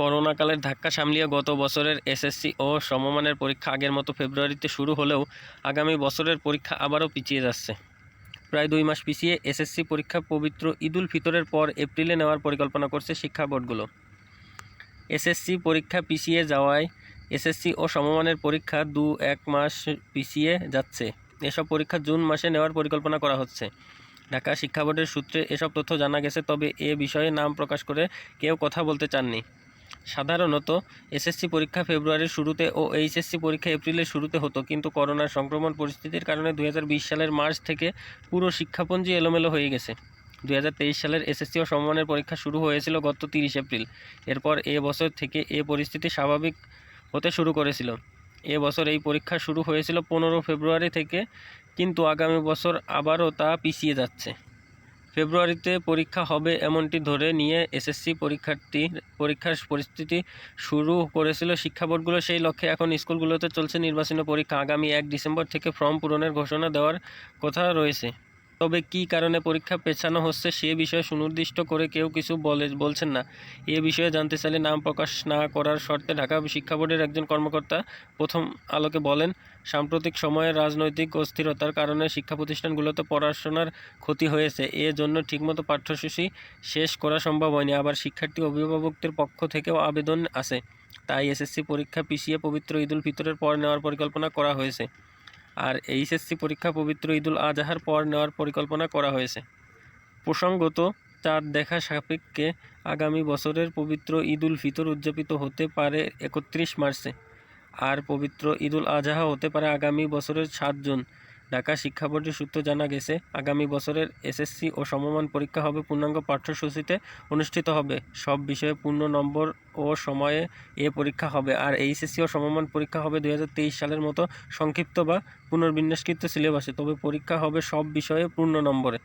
করোনাকালের ধাক্কা সামলিয়ে গত বছরের এসএসসি ও সমমানের পরীক্ষা আগের মতো ফেব্রুয়ারিতে শুরু হলেও আগামী বছরের পরীক্ষা আবারও পিছিয়ে যাচ্ছে। প্রায় দুই মাস পিছিয়ে এসএসসি পরীক্ষা পবিত্র ঈদুল ফিতরের পর এপ্রিলে নেওয়ার পরিকল্পনা করছে শিক্ষা বোর্ডগুলো। এসএসসি পরীক্ষা পিছিয়ে যাওয়ায় এসএসসি ও সমমানের পরীক্ষা দু এক মাস পিছিয়ে যাচ্ছে। এসব পরীক্ষা জুন মাসে নেওয়ার পরিকল্পনা করা হচ্ছে। ঢাকা শিক্ষা বোর্ডের সূত্রে এসব তথ্য জানা গেছে, তবে এ বিষয়ে নাম প্রকাশ করে কেউ কথা বলতে চাননি। সাধারণত এসএসসি পরীক্ষা ফেব্রুয়ারির শুরুতে ও এইচএসসি পরীক্ষা এপ্রিলের শুরুতে হতো, কিন্তু করোনার সংক্রমণ পরিস্থিতির কারণে দুই হাজার বিশ সালের মার্চ থেকে পুরো শিক্ষাপঞ্জি এলোমেলো হয়ে গেছে। দুই হাজার তেইশ সালের এসএসসি ও সমমানের পরীক্ষা শুরু হয়েছিল গত তিরিশ এপ্রিল। এরপর এ বছর থেকে এ পরিস্থিতি স্বাভাবিক হতে শুরু করেছিল। এ বছর এই পরীক্ষা শুরু হয়েছিল পনেরো ফেব্রুয়ারি থেকে, কিন্তু আগামী বছর আবারও তা পিছিয়ে যাচ্ছে। ফেব্রুয়ারিতে পরীক্ষা হবে এমনটি ধরে নিয়ে এসএসসি পরীক্ষার্থী, পরীক্ষার পরিস্থিতি শুরু করেছিল শিক্ষা বোর্ডগুলো। সেই লক্ষ্যে এখন স্কুলগুলোতে চলছে নির্বাচনী পরীক্ষা। আগামী এক ডিসেম্বর থেকে ফর্ম পূরণের ঘোষণা দেওয়ার কথা রয়েছে। তবে কী কারণে পরীক্ষা পেছানো হচ্ছে সে বিষয়ে সুনির্দিষ্ট করে কেউ কিছু বলে, বলছেন না। এ বিষয়ে জানতে চাইলে নাম প্রকাশ না করার শর্তে ঢাকা শিক্ষা বোর্ডের একজন কর্মকর্তা প্রথম আলোকে বলেন, সাম্প্রতিক সময়ে রাজনৈতিক অস্থিরতার কারণে শিক্ষা প্রতিষ্ঠানগুলোতে পড়াশোনার ক্ষতি হয়েছে। এ জন্য ঠিকমতো পাঠ্যসূচি শেষ করা সম্ভব হয়নি। আবার শিক্ষার্থী অভিভাবকদের পক্ষ থেকেও আবেদন আছে। তাই এসএসসি পরীক্ষা পিছিয়ে পবিত্র ঈদুল ফিতরের পর নেওয়ার পরিকল্পনা করা হয়েছে। আর এইচএসসি পরীক্ষা পবিত্র ঈদুল আজহার পর নেওয়ার পরিকল্পনা করা হয়েছে। প্রসঙ্গত, চাঁদ দেখা সাপেক্ষে আগামী বছরের পবিত্র ঈদুল ফিতর উদযাপিত হতে পারে একত্রিশ মার্চে। আর পবিত্র ঈদুল আজহা হতে পারে আগামী বছরের সাত জুন। ঢাকা শিক্ষা বোর্ডের সূত্র জানা গেছে, আগামী বছরের এসএসসি ও সমমান পরীক্ষা হবে পূর্ণাঙ্গ পাঠ্যসূচিতে অনুষ্ঠিত হবে। সব বিষয়ে পূর্ণ নম্বর ও সময়ে এ পরীক্ষা হবে। আর এইচএসসি ও সমমান পরীক্ষা হবে দু হাজার তেইশ সালের মতো সংক্ষিপ্ত বা পুনর্বিন্যাসকৃত সিলেবাসে। তবে পরীক্ষা হবে সব বিষয়ে পূর্ণ নম্বরে।